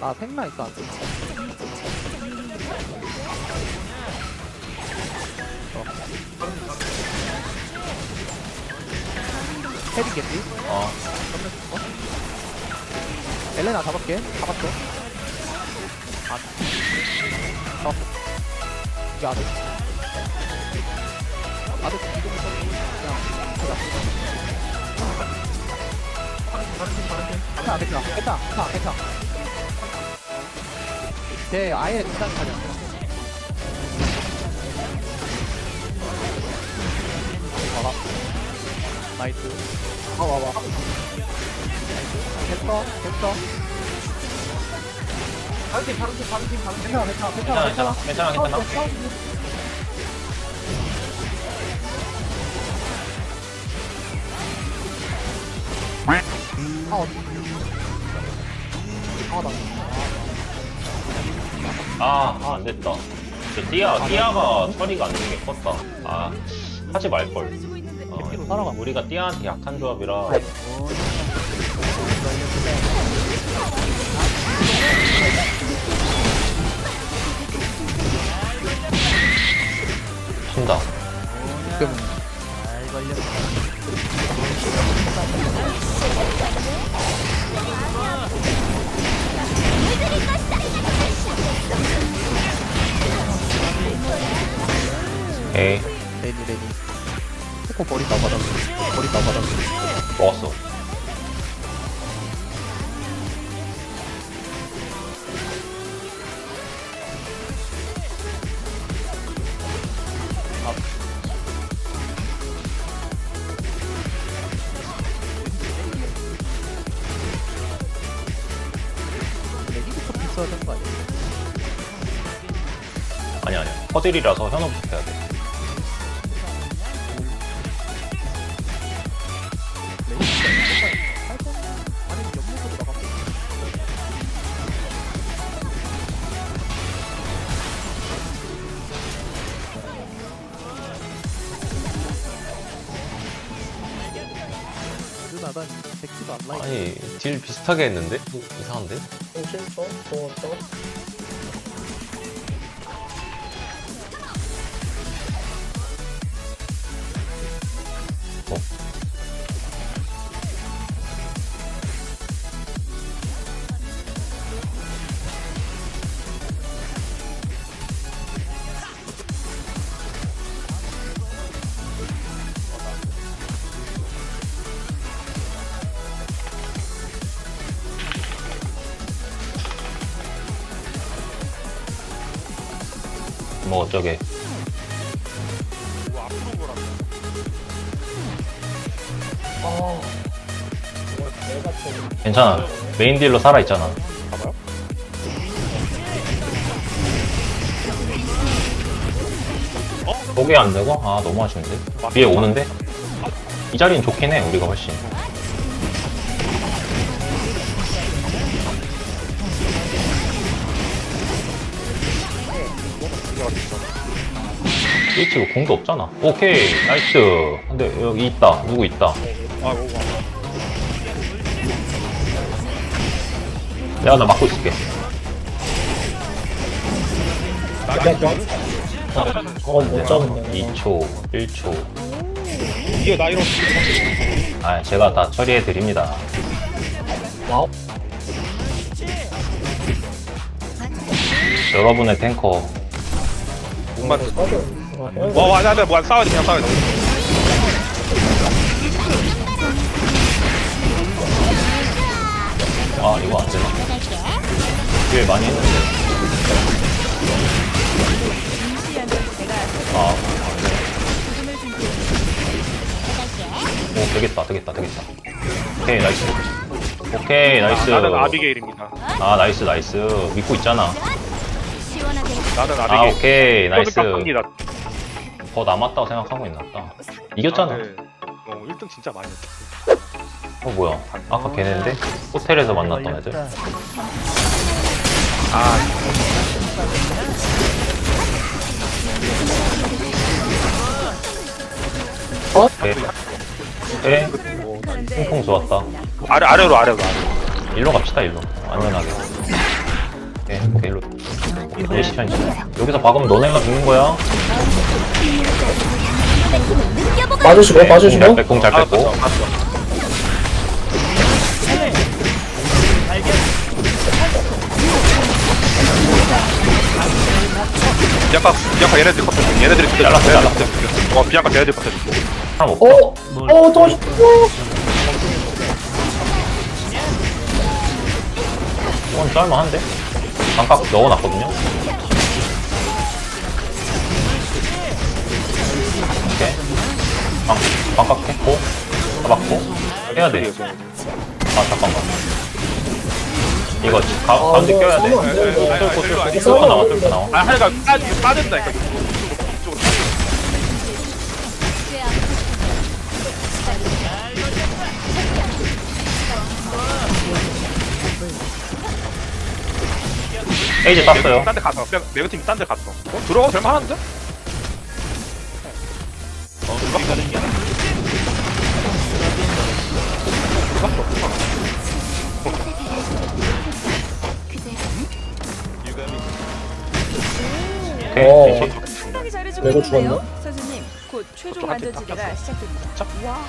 나 생나 있어 안 돼. 헤딩겠지? 어 전면 어? 엘레나 잡을게. 잡았어. 안. 어. 이게 아들. 아들 이동부터 그냥 가자. 괜찮아, 괜찮아, 괜찮아, 괜찮아, 괜찮아. 쟤 아예 괜찮은 차례. 와봐. 나이스. 아, 와봐. 됐어, 됐어. 다른 팀 다른 팀 다른 팀 다른 팀 괜찮아, 괜찮아, 괜찮아 괜찮아, 괜찮아 괜찮아 싸우지. 아, 어디? 아, 나. 아, 아, 안 됐다. 저 띠아, 띠아가 처리가 안 되는 게 컸다. 아, 하지 말걸. 어, 살아가. 우리가 띠아한테 약한 조합이라. 코코 버리다 받아. 버리다 받아. 먹었어. 레니부터 비싸야 되는 거 아니야? 아니, 아니. 퍼즐이라서 현업부터 해야 돼. 누나단 백키도 안 라이. 아니, 딜 비슷하게 했는데? 이상한데? 실수 좋았어 뭐 어쩌게. 괜찮아. 메인 딜로 살아있잖아. 포기 안 되고? 아, 너무 아쉬운데? 위에 오는데? 이 자리는 좋긴 해, 우리가 훨씬. 스위치고 공도 없잖아. 오케이, 나이스. 근데 여기 있다. 누구 있다. 내가 나 막고 있을게. 어못 잡았네 2초, 1초. 이거 나 이런 아, 제가 다 처리해 드립니다. 와우 여러분의 탱커 못 맞췄어. 와, 나, 나, 뭐, 싸워야 돼, 그냥 싸워야 돼. 아 이거 안 되나? 딜 많이 했는데. 아, 안. 오, 되겠다, 되겠다, 되겠다. 오케이, 나이스. 오케이, 나이스. 나는 아비게일입니다. 아, 나이스, 나이스. 믿고 있잖아. 나는 아, 아비게일. 오케이, 나이스. 더 남았다고 생각하고 있나 보다. 이겼잖아. 네. 어, 1등 진짜 많이 했어. 어, 뭐야. 아까 걔네인데? 호텔에서 만났던 애들. 아, 오케이. 오케이. 퐁퐁 좋았다. 아래, 아래로, 아래로, 아래로. 일로 갑시다, 일로. 안전하게. 오케이 오케이 일로 내 시간이지 여기서 박으면 너네가 죽는 거야. 빠지시고 공잘 뺐고 공잘 뺐고. 알았어, 알았어. 비앙카 비앙카 얘네들 컷 얘네들이 그때 잘랐어, 얘네들이 잘랐어. 어 비앙카 걔네들 컷 사람 없어 어? 어 도와줘 이건 짤만한데? 반각 넣어놨거든요? 오케이 방, 반각 했고 잡았고 해야 돼 아 잠깐만 이거 가, 가운데 아, 껴야 돼아 빠지 빠진다니까 에이즈 땄어요 딴데 내가 팀이 딴데 갔어 어 들어가도 될만한데? 어 들어갔어 오케이 어. 에이지. 상당히 잘해주고 내가 있는데요. 선생님, 곧 최종 저쪽한테 완전 지대가 시작됩니다. 와,